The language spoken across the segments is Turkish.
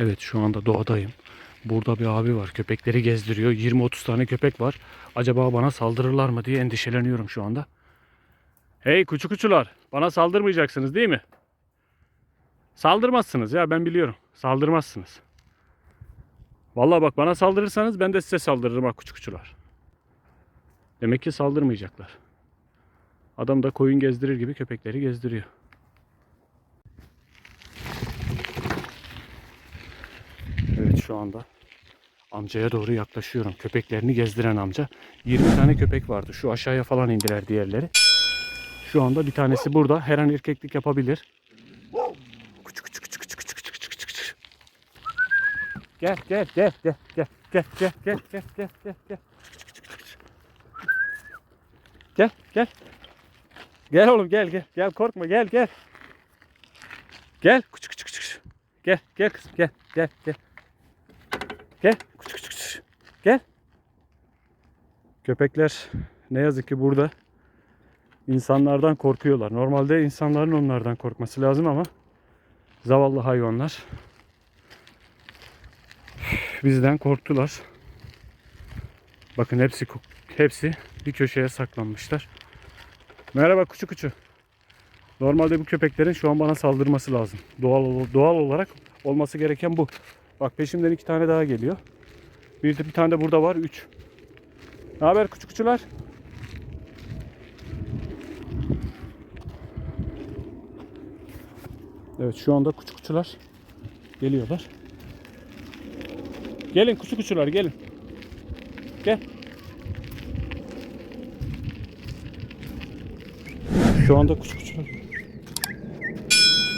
Evet şu anda doğadayım. Burada bir abi var. Köpekleri gezdiriyor. 20-30 tane köpek var. Acaba bana saldırırlar mı diye endişeleniyorum şu anda. Hey kuçu kuçular. Bana saldırmayacaksınız değil mi? Saldırmazsınız ya ben biliyorum. Saldırmazsınız. Vallahi bak bana saldırırsanız ben de size saldırırım ha kuçu kuçular. Demek ki saldırmayacaklar. Adam da koyun gezdirir gibi köpekleri gezdiriyor. Evet şu anda amcaya doğru yaklaşıyorum. Köpeklerini gezdiren amca. 20 tane köpek vardı. Şu aşağıya falan indiler diğerleri. Şu anda bir tanesi burada. Her an erkeklik yapabilir. Gel gel gel gel gel gel gel gel gel gel gel gel. Gel gel. Gel oğlum gel gel. Gel korkma gel gel. Gel. Gel gel kızım gel gel gel. Gel. Kuçu kuçu kuçu. Gel. Köpekler ne yazık ki burada insanlardan korkuyorlar. Normalde insanların onlardan korkması lazım ama zavallı hayvanlar bizden korktular. Bakın hepsi hepsi bir köşeye saklanmışlar. Merhaba kuçu kuçu. Normalde bu köpeklerin şu an bana saldırması lazım. Doğal doğal olarak olması gereken bu. Bak peşimden iki tane daha geliyor. Bir de bir tane de burada var. Üç. Ne haber küçük küçüler? Evet şu anda küçük küçüler geliyorlar. Gelin küçük küçüler gelin. Gel. Şu anda küçük küçüler.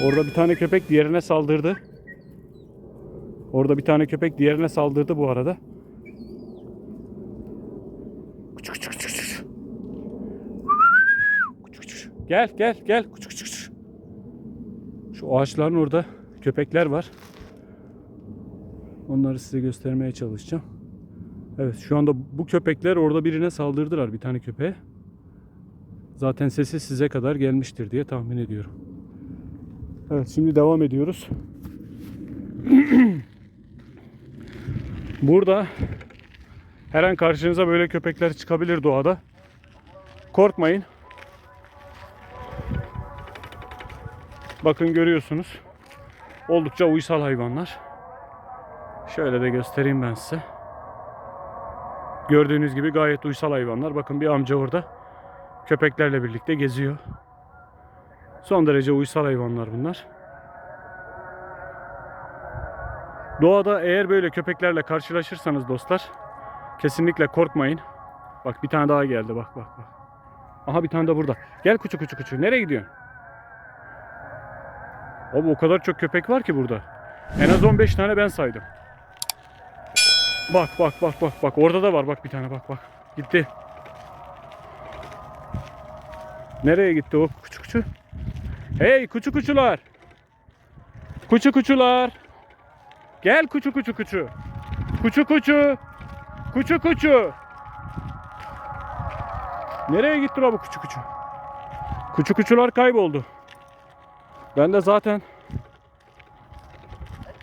Orada bir tane köpek diğerine saldırdı. Orada bir tane köpek diğerine saldırdı bu arada. Gel gel gel. Şu ağaçların orada köpekler var. Onları size göstermeye çalışacağım. Evet şu anda bu köpekler orada birine saldırdılar bir tane köpeğe. Zaten sesi size kadar gelmiştir diye tahmin ediyorum. Evet şimdi devam ediyoruz. Burada her an karşınıza böyle köpekler çıkabilir doğada. Korkmayın. Bakın görüyorsunuz. Oldukça uysal hayvanlar. Şöyle de göstereyim ben size. Gördüğünüz gibi gayet uysal hayvanlar. Bakın bir amca orada köpeklerle birlikte geziyor. Son derece uysal hayvanlar bunlar. Doğada eğer böyle köpeklerle karşılaşırsanız dostlar kesinlikle korkmayın. Bak bir tane daha geldi bak bak bak. Aha bir tane de burada. Gel kuçu kuçu kuçu. Nereye gidiyorsun? Abi o kadar çok köpek var ki burada. En az 15 tane ben saydım. Bak bak bak bak bak. Orada da var bak bir tane bak bak. Gitti. Nereye gitti o kuçu kuçu? Hey kuçu kuçular. Kuçu kuçular. Gel kuçu kuçu kuçu. Kuçu kuçu. Kuçu kuçu. Nereye gitti la bu kuçu kuçu? Kuçu kuçular kayboldu. Ben de zaten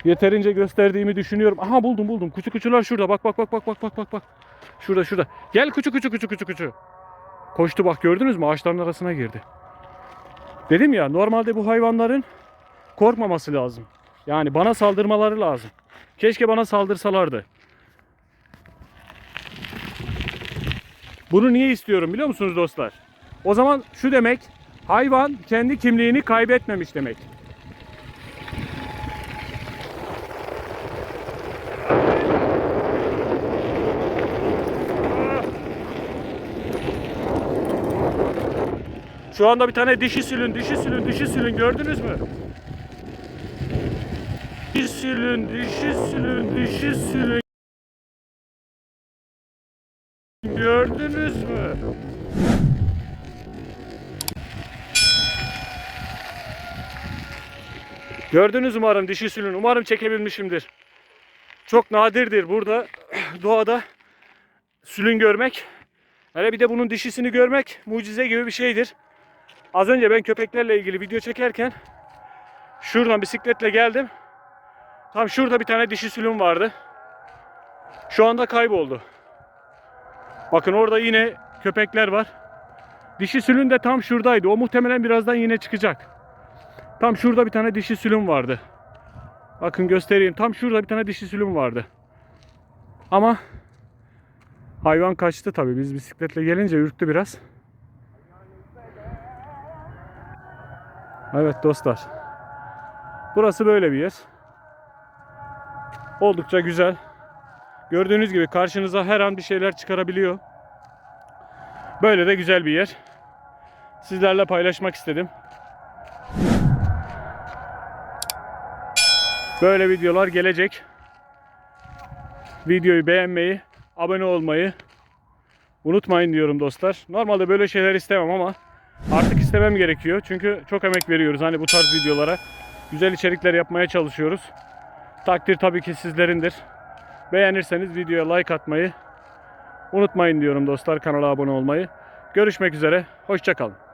yeterince gösterdiğimi düşünüyorum. Aha buldum buldum. Kuçu kuçular şurada. Bak bak bak bak bak bak bak bak. Şurada şurada. Gel kuçu kuçu kuçu kuçu kuçu. Koştu bak gördünüz mü? Ağaçların arasına girdi. Dedim ya normalde bu hayvanların korkmaması lazım. Yani bana saldırmaları lazım. Keşke bana saldırsalardı. Bunu niye istiyorum biliyor musunuz dostlar? O zaman şu demek hayvan kendi kimliğini kaybetmemiş demek. Şu anda bir tane dişi sülün, dişi sülün, dişi sülün gördünüz mü? Sülün, dişi sülün, dişi sülün. Gördünüz mü? Gördünüz umarım dişi sülün. Umarım çekebilmişimdir. Çok nadirdir burada doğada sülün görmek. Hele bir de bunun dişisini görmek mucize gibi bir şeydir. Az önce ben köpeklerle ilgili video çekerken şuradan bisikletle geldim. Tam şurada bir tane dişi sülüm vardı. Şu anda kayboldu. Bakın orada yine köpekler var. Dişi sülün de tam şuradaydı. O muhtemelen birazdan yine çıkacak. Tam şurada bir tane dişi sülüm vardı. Bakın göstereyim. Tam şurada bir tane dişi sülüm vardı. Ama hayvan kaçtı tabii. Biz bisikletle gelince ürktü biraz. Evet dostlar. Burası böyle bir yer. Oldukça güzel. Gördüğünüz gibi karşınıza her an bir şeyler çıkarabiliyor. Böyle de güzel bir yer. Sizlerle paylaşmak istedim. Böyle videolar gelecek. Videoyu beğenmeyi, abone olmayı unutmayın diyorum dostlar. Normalde böyle şeyler istemem ama artık istemem gerekiyor. Çünkü çok emek veriyoruz hani bu tarz videolara. Güzel içerikler yapmaya çalışıyoruz. Takdir tabii ki sizlerindir. Beğenirseniz videoya like atmayı unutmayın diyorum dostlar. Kanala abone olmayı. Görüşmek üzere. Hoşçakalın.